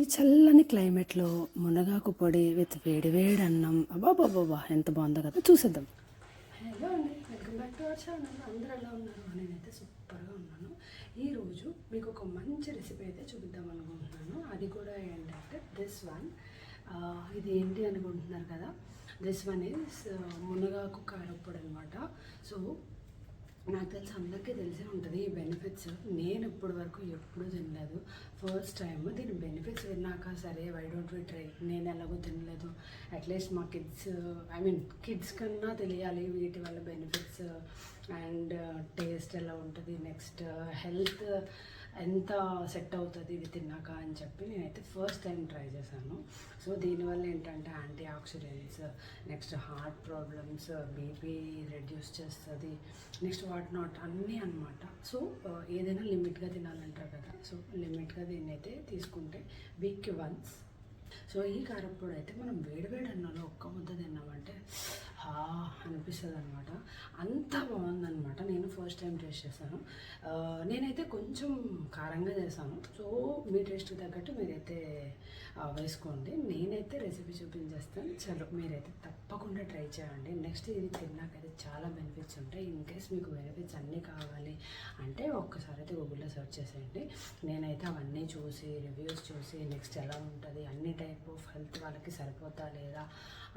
ఈ చల్లని క్లైమేట్లో మునగాకు పొడి విత్ వేడి వేడి అన్నం. అబ్బాబాబా ఎంత బాగుందో కదా. చూసేద్దాం. హలో అండి welcome back to our channel. అందరూ ఎలా ఉన్నారు? నేనైతే సూపర్గా ఉన్నాను. ఈరోజు మీకు ఒక మంచి రెసిపీ అయితే చూపిద్దాం అనుకుంటున్నాను. అది కూడా ఏంటంటే దిస్ వన్ ఇది ఏంటి అనుకుంటున్నారు కదా? దిస్ వన్ ఈస్ మునగాకు కారప్పొడి అనమాట సో నాకు తెలిసి అందరికీ తెలిసే ఉంటుంది ఈ బెనిఫిట్స్ నేను ఇప్పటి వరకు ఎప్పుడూ తినలేదు. ఫస్ట్ టైం దీని బెనిఫిట్స్ విన్నాక సరే వై డోంట్ వి ట్రై నేను ఎలాగో తినలేదు. అట్లీస్ట్ మా కిడ్స్ ఐ మీన్ కిడ్స్ కన్నా తెలియాలి వీటి వల్ల బెనిఫిట్స్ అండ్ టేస్ట్ ఎలా ఉంటుంది? నెక్స్ట్ హెల్త్ ఎంత సెట్ అవుతుంది ఇది తిన్నాక అని చెప్పి నేనైతే ఫస్ట్ టైం ట్రై చేశాను. సో దీనివల్ల ఏంటంటే antioxidants next heart problems BP reduce చేస్తుంది నెక్స్ట్ వాట్ నాట్ అన్నీ అనమాట సో ఏదైనా లిమిట్గా తినాలంటారు కదా. సో లిమిట్గా దీన్ని అయితే తీసుకుంటే వీక్కి వన్స్ సో ఈ కారప్పొడి అయితే మనం వేడివేడి అన్నంలో ఒక్క ముద్ద తిన్నామంటే అనిపిస్తుంది అనమాట అంత బాగుందనమాట నేను ఫస్ట్ టైం టేస్ట్ చేశాను. నేనైతే కొంచెం కారంగా చేశాను. సో మీ టేస్ట్కి తగ్గట్టు మీరైతే వేసుకోండి. నేనైతే రెసిపీ చూపించేస్తాను. చలో మీరైతే తప్పకుండా ట్రై చేయండి. నెక్స్ట్ ఇది తిన్నాకైతే చాలా బెనిఫిట్స్ ఉంటాయి. ఇన్ కేస్ మీకు బెనిఫిట్స్ అన్నీ కావాలి అంటే ఒక్కసారి అయితే గూగుల్లో సెర్చ్ చేసేయండి. నేనైతే అవన్నీ చూసి రివ్యూస్ చూసి నెక్స్ట్ ఎలా ఉంటుంది అన్ని టైప్ ఆఫ్ హెల్త్ వాళ్ళకి సరిపోతా లేదా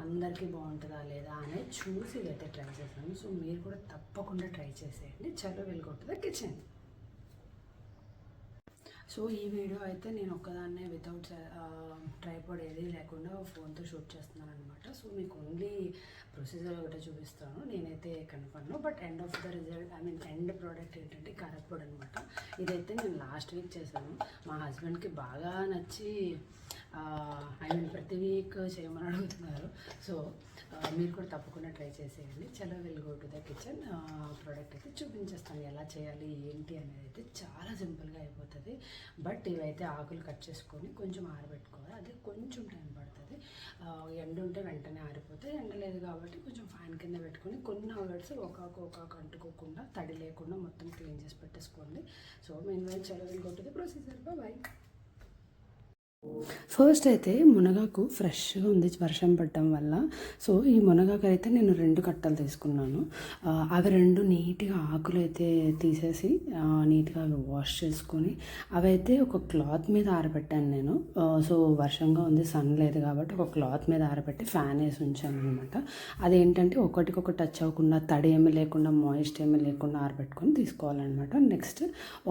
అందరికీ బాగుంటుందా లేదా అనేది చూసి అయితే ట్రై చేశాను సో మీరు కూడా తప్పకుండా ట్రై చేసేయండి. చలో వెళ్ళగొట్టుదా కిచెన్? సో ఈ వీడియో అయితే నేను ఒక్కదాన్నే వితౌట్ ట్రైపాడ్ ఏది లేకుండా ఫోన్తో షూట్ చేస్తున్నాను అనమాట సో మీకు ఓన్లీ ప్రొసీజర్ ఒకటే చూపిస్తాను. నేనైతే కనపడను. But end of the result I mean end product ఏంటంటే కారప్పొడి అనమాట ఇదైతే నేను లాస్ట్ వీక్ చేశాను. మా హస్బెండ్కి బాగా నచ్చి ఐ మీన్ ప్రతి వీక్ చేయమని అడుగుతున్నారు. సో మీరు కూడా తప్పకుండా ట్రై చేసేయండి. చలో will go to the kitchen. Product అయితే చూపించేస్తాను. ఎలా చేయాలి ఏంటి అనేది అయితే చాలా సింపుల్గా అయిపోతుంది. బట్ ఇవైతే ఆకులు కట్ చేసుకొని కొంచెం ఆరబెట్టుకోవాలి. అదే కొంచెం టైం పడుతుంది. ఎండ ఉంటే వెంటనే ఆరిపోతే ఎండ లేదు కాబట్టి కొంచెం ఫ్యాన్ కింద పెట్టుకొని కొన్ని అవర్స్ ఒక్కొక్క అంటుకోకుండా తడి లేకుండా మొత్తం క్లీన్ చేసి పెట్టేసుకోండి. సో మేము చలో will go to the procedure by first అయితే మునగాకు ఫ్రెష్గా ఉంది వర్షం పడటం వల్ల. సో ఈ మునగాకు అయితే నేను రెండు కట్టలు తీసుకున్నాను. అవి రెండు నీట్గా ఆకులు అయితే తీసేసి నీట్గా అవి వాష్ చేసుకొని అవి అయితే ఒక క్లాత్ మీద ఆరబెట్టాను నేను. సో వర్షంగా ఉంది సన్ లేదు కాబట్టి ఒక క్లాత్ మీద ఆరబెట్టి ఫ్యాన్ వేసి ఉంచాను అనమాట అదేంటంటే ఒకటికొక టచ్ అవ్వకుండా తడి ఏమీ లేకుండా మాయిస్ట్ ఏమీ లేకుండా ఆరబెట్టుకొని తీసుకోవాలన్నమాట. నెక్స్ట్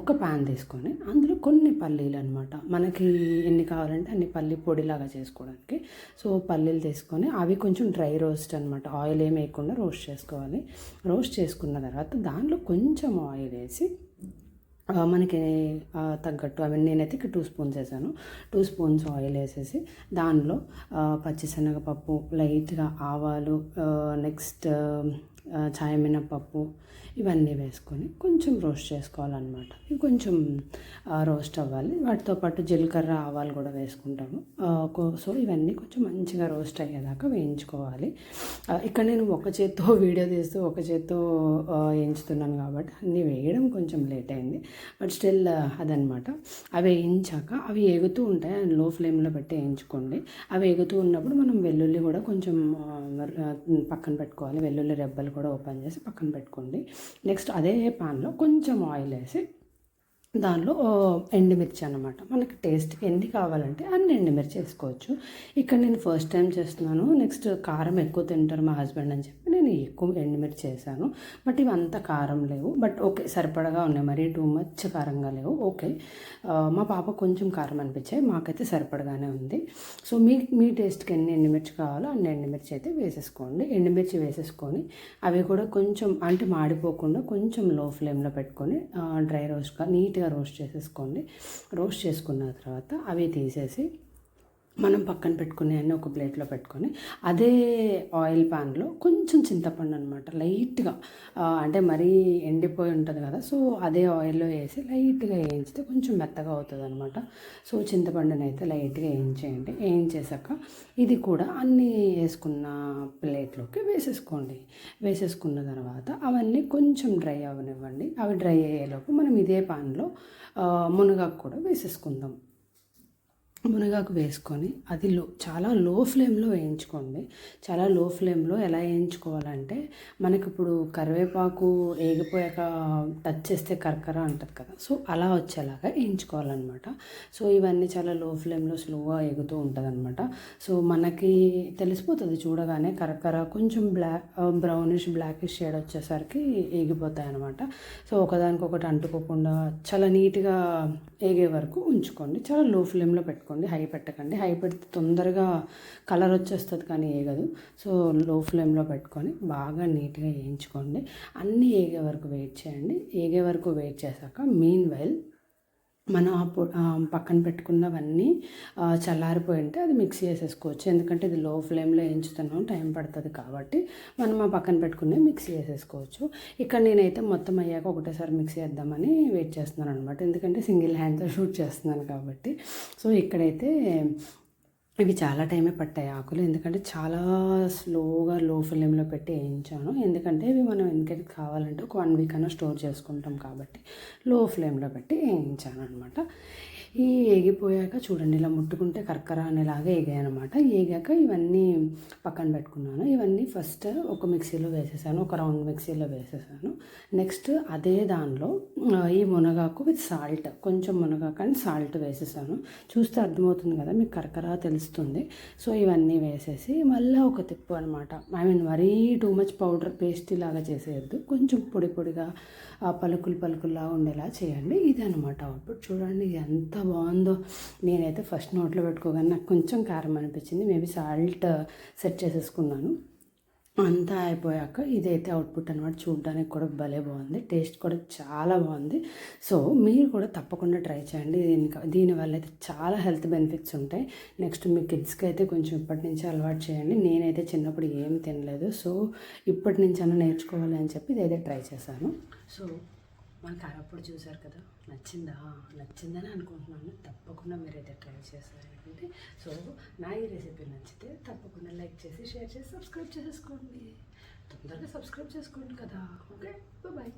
ఒక ప్యాన్ తీసుకొని అందులో కొన్ని పల్లీలు అనమాట మనకి ఎన్ని కావాలంటే అన్ని పల్లి పొడిలాగా చేసుకోవడానికి. సో పల్లీలు తీసుకొని అవి కొంచెం డ్రై రోస్ట్ అనమాట ఆయిల్ ఏమి వేయకుండా రోస్ట్ చేసుకోవాలి. రోస్ట్ చేసుకున్న తర్వాత దానిలో కొంచెం ఆయిల్ వేసి మనకి తగ్గట్టు అవి నేనైతే ఇక్కడ టూ స్పూన్స్ వేసాను. టూ స్పూన్స్ ఆయిల్ వేసేసి దానిలో పచ్చిశనగపప్పు లైట్గా ఆవాలు నెక్స్ట్ చాయ మినపప్పు ఇవన్నీ వేసుకొని కొంచెం రోస్ట్ చేసుకోవాలన్నమాట. ఇవి కొంచెం రోస్ట్ అవ్వాలి. వాటితో పాటు జీలకర్ర ఆవాలు కూడా వేసుకుంటాము. సో ఇవన్నీ కొంచెం మంచిగా రోస్ట్ అయ్యేదాకా వేయించుకోవాలి. ఇక్కడ నేను ఒక చేత్తో వీడియో తీస్తూ ఒక చేత్తో వేయించుతున్నాను కాబట్టి అన్నీ వేయడం కొంచెం లేట్ అయింది. బట్ స్టిల్ అదనమాట అవి వేయించాక అవి ఎగుతూ ఉంటాయి. అండ్లో ఫ్లేమ్లో పెట్టి వేయించుకోండి. అవి ఎగుతూ ఉన్నప్పుడు మనం వెల్లుల్లి కూడా కొంచెం పక్కన పెట్టుకోవాలి. వెల్లుల్లి రెబ్బలు కూడా ఓపెన్ చేసి పక్కన పెట్టుకోండి. నెక్స్ట్ అదే పాన్లో కొంచెం ఆయిల్ వేసి దానిలో ఎండుమిర్చి అనమాట మనకి టేస్ట్కి ఎన్ని కావాలంటే అన్ని ఎండుమిర్చి వేసుకోవచ్చు. ఇక్కడ నేను ఫస్ట్ టైం చేస్తున్నాను. నెక్స్ట్ కారం ఎక్కువ తింటారు మా హస్బెండ్ అని చెప్పి. నేను ఎక్కువ ఎండుమిర్చి చేశాను బట్ ఇవి అంత కారం లేవు. బట్ ఓకే సరిపడగా ఉన్నాయి. మరీ టూ మచ్ కారంగా లేవు. ఓకే. మా పాప కొంచెం కారం అనిపించాయి. మాకైతే సరిపడగానే ఉంది. సో మీ మీ టేస్ట్కి ఎన్ని ఎండుమిర్చి కావాలో అన్ని ఎండుమిర్చి అయితే వేసేసుకోండి. ఎండుమిర్చి వేసేసుకొని అవి కూడా కొంచెం అంటే మాడిపోకుండా కొంచెం లో ఫ్లేమ్లో పెట్టుకొని డ్రై రోస్ట్గా నీట్గా రోస్ట్ చేసేసుకోండి. రోస్ట్ చేసుకున్న తర్వాత అవి తీసేసి మనం పక్కన పెట్టుకునే అన్ని ఒక ప్లేట్లో పెట్టుకొని అదే ఆయిల్ ప్యాన్లో కొంచెం చింతపండు అనమాట లైట్గా అంటే మరీ ఎండిపోయి ఉంటుంది కదా సో అదే ఆయిల్లో వేసి లైట్గా వేయించితే కొంచెం మెత్తగా అవుతుంది అనమాట సో చింతపండుని అయితే లైట్గా వేయించేయండి. వేయించేసాక ఇది కూడా అన్నీ వేసుకున్న ప్లేట్లోకి వేసేసుకోండి. వేసేసుకున్న తర్వాత అవన్నీ కొంచెం డ్రై అవనివ్వండి. అవి డ్రై అయ్యేలోపు మనం ఇదే పాన్లో మునగాకు కూడా వేసేసుకుందాం. మునగాకు వేసుకొని అది లో చాలా లో ఫ్లేమ్లో వేయించుకోండి. చాలా లో ఫ్లేమ్లో ఎలా వేయించుకోవాలంటే మనకి ఇప్పుడు కరివేపాకు వేగిపోయాక టచ్ చేస్తే కరకర అంటుంది కదా. సో అలా వచ్చేలాగా వేయించుకోవాలన్నమాట. సో ఇవన్నీ చాలా లో ఫ్లేమ్లో స్లోగా ఎగుతూ ఉంటుంది అనమాట సో మనకి తెలిసిపోతుంది చూడగానే కరకర కొంచెం బ్లాక్ బ్రౌనిష్ బ్లాకిష్ షేడ్ వచ్చేసరికి వేగిపోతాయి అనమాట సో ఒకదానికొకటి అంటుకోకుండా చాలా నీట్గా వేగే వరకు ఉంచుకోండి. చాలా లో ఫ్లేమ్లో పెట్టుకోండి. హై పెట్టకండి. హై పెడితే తొందరగా కలర్ వచ్చేస్తుంది కానీ ఏగదు. సో లో ఫ్లేమ్లో పెట్టుకొని బాగా నీట్గా వేయించుకోండి. అన్నీ వేగే వరకు వెయిట్ చేయండి. వేగే వరకు వెయిట్ చేశాక మీన్ వైల్ మనం ఆ పక్కన పెట్టుకున్నవన్నీ చల్లారిపోయి ఉంటే అది మిక్సీ వేసేసుకోవచ్చు ఎందుకంటే ఇది లో ఫ్లేమ్లో వేయించుతున్నాం టైం పడుతుంది కాబట్టి మనం ఆ పక్కన పెట్టుకునే మిక్సీ వేసేసుకోవచ్చు. ఇక్కడ నేనైతే మొత్తం అయ్యాక ఒకటేసారి మిక్సీ వేద్దామని వెయిట్ చేస్తున్నాను అనమాట ఎందుకంటే సింగిల్ హ్యాండ్తో షూట్ చేస్తున్నాను కాబట్టి. సో ఇక్కడైతే ఇవి చాలా టైమే పట్టాయి ఆకులు. ఎందుకంటే చాలా స్లోగా లో ఫ్లేమ్లో పెట్టి వేయించాను. ఎందుకంటే ఇవి మనం ఎందుకంటే కావాలంటే ఒక వన్ వీక్ అన్నా స్టోర్ చేసుకుంటాం కాబట్టి లో ఫ్లేమ్లో పెట్టి వేయించాను అనమాట ఈ ఏగిపోయాక చూడండి ఇలా ముట్టుకుంటే కర్కర అనేలాగా వేగాయి అనమాట ఇవన్నీ పక్కన పెట్టుకున్నాను. ఇవన్నీ ఫస్ట్ ఒక మిక్సీలో వేసేసాను ఒక రౌండ్ మిక్సీలో వేసేసాను. నెక్స్ట్ అదే దానిలో ఈ మునగాకు విత్ సాల్ట్ కొంచెం మునగాకు అండ్ సాల్ట్ వేసేసాను. చూస్తే అర్థమవుతుంది కదా మీకు కరకరా తెలుస్తుంది. సో ఇవన్నీ వేసేసి మళ్ళీ ఒక తిప్పు అనమాట ఐ మీన్ మరీ టూ మచ్ పౌడర్ పేస్టీ లాగా చేసేయద్దు. కొంచెం పొడి పొడిగా పలుకులు పలుకుల్లా ఉండేలా చేయండి. ఇది అనమాట అవుట్పుట్ చూడండి ఎంత బాగుందో. నేనైతే ఫస్ట్ నోట్లో పెట్టుకోగానే నాకు కొంచెం కారం అనిపించింది. మేబీ సాల్ట్ సెట్ చేసేసుకున్నాను. అంతా అయిపోయాక ఇదైతే అవుట్పుట్ అనమాట చూడడానికి కూడా భలే బాగుంది. టేస్ట్ కూడా చాలా బాగుంది. సో మీరు కూడా తప్పకుండా ట్రై చేయండి. దీనికి దీనివల్ల అయితే చాలా హెల్త్ బెనిఫిట్స్ ఉంటాయి. నెక్స్ట్ మీ కిడ్స్కి అయితే కొంచెం ఇప్పటి నుంచి అలవాటు చేయండి. నేనైతే చిన్నప్పుడు ఏం తినలేదు. సో ఇప్పటి నుంచి అన్న నేర్చుకోవాలి అని చెప్పి ఇదైతే ట్రై చేశాను. సో మన కారప్పుడు చూసారు కదా నచ్చిందా? నచ్చిందని అనుకుంటున్నాను. తప్పకుండా మీరైతే ట్రై చేశారంటే సో నా ఈ రెసిపీ నచ్చితే తప్పకుండా లైక్ చేసి షేర్ చేసి సబ్స్క్రైబ్ చేసేసుకోండి. తొందరగా సబ్స్క్రైబ్ చేసుకోండి కదా. ఓకే? బాయ్.